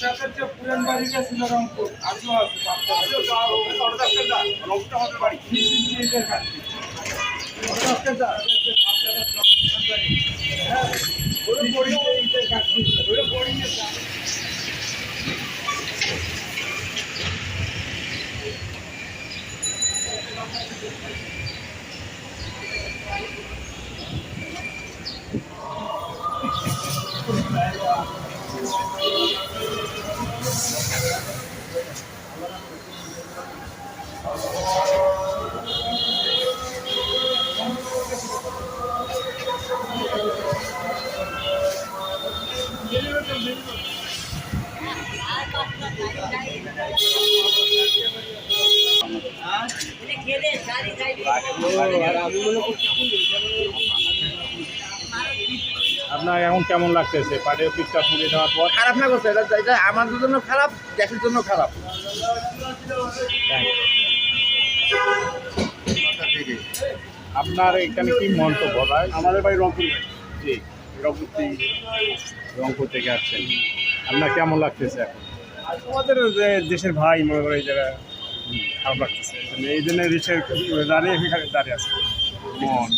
সাথে যে পুরান বাড়িটা ছিল রংপুর আজও আছে ইটের কাঠি। আপনার এখন কেমন লাগতেছে? পাটের অফিসটা পুড়ে দেওয়ার পর? খারাপ না করছে এটা আমাদের জন্য খারাপ দেশের জন্য খারাপ। আপনার এখানে কি মন্তব্য ভাই আমাদের ভাই রংপুর। জি। রংপুর থেকে। রংপুর থেকে আসছেন। আপনার কেমন লাগতেছে এখন? আমাদের যে দেশের ভাই মনে করে এই জায়গায় খারাপ লাগতেছে। এই জন্য- এই জন্য দেশের দাঁড়িয়ে এখানে দাঁড়িয়ে আছে। মন।